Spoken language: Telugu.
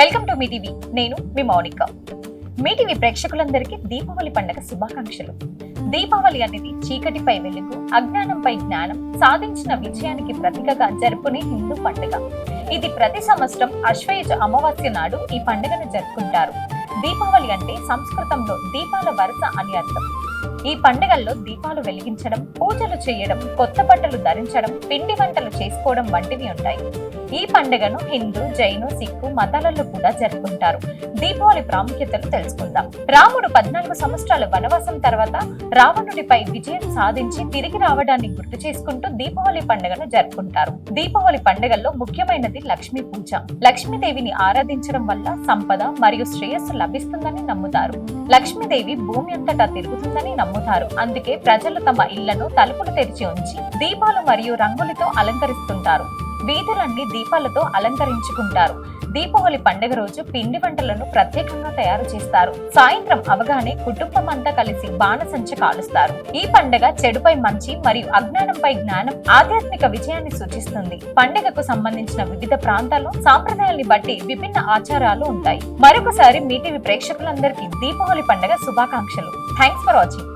Welcome to me TV. నేను మీ మౌనిక. మీ టీవీ ప్రేక్షకులందరికీ దీపావళి పండుగ శుభాకాంక్షలు. దీపావళి అనేది చీకటిపై వెలుగు అజ్ఞానంపై జ్ఞానం సాధించిన విజయానికి ప్రతీకగా జరుపుకునే హిందూ పండుగ. ఇది ప్రతి సంవత్సరం అశ్వయుజ అమావాస్య నాడు ఈ పండుగను జరుపుకుంటారు. దీపావళి అంటే సంస్కృతంలో దీపాల వరుస అని అర్థం. ఈ పండుగల్లో దీపాలు వెలిగించడం పూజలు చేయడం కొత్త బట్టలు ధరించడం పిండి వంటలు చేసుకోవడం వంటివి ఉంటాయి. ఈ పండుగను హిందూ జైను సిక్కు మతాలలో కూడా జరుపుకుంటారు. దీపావళి ప్రాముఖ్యతను తెలుసుకుందాం. రాముడు పద్నాలుగు సంవత్సరాల వనవాసం తర్వాత రావణుడిపై విజయం సాధించి తిరిగి రావడాన్ని గుర్తు చేసుకుంటూ దీపావళి పండుగను జరుపుకుంటారు. దీపావళి పండుగల్లో ముఖ్యమైనది లక్ష్మీ పూజ. లక్ష్మీదేవిని ఆరాధించడం వల్ల సంపద మరియు శ్రేయస్సు లభిస్తుందని నమ్ముతారు. లక్ష్మీదేవి భూమి అంతటా తిరుగుతుందని నమ్ముతారు. అందుకే ప్రజలు తమ ఇళ్ళను తలుపులు తెరిచి ఉంచి దీపాలు మరియు రంగులతో అలంకరిస్తుంటారు. వీధులన్నీ దీపాలతో అలంకరించుకుంటారు. దీపావళి పండుగ రోజు పిండి వంటలను ప్రత్యేకంగా తయారు చేస్తారు. సాయంత్రం అవగానే కుటుంబం అంతా కలిసి బాణసంచ కాలుస్తారు. ఈ పండుగ చెడుపై మంచి మరియు అజ్ఞానంపై జ్ఞానం ఆధ్యాత్మిక విజయాన్ని సూచిస్తుంది. పండుగకు సంబంధించిన వివిధ ప్రాంతాల్లో సాంప్రదాయాల్ని బట్టి విభిన్న ఆచారాలు ఉంటాయి. మరొకసారి మీటివి ప్రేక్షకులందరికీ దీపావళి పండుగ శుభాకాంక్షలు. Thanks for watching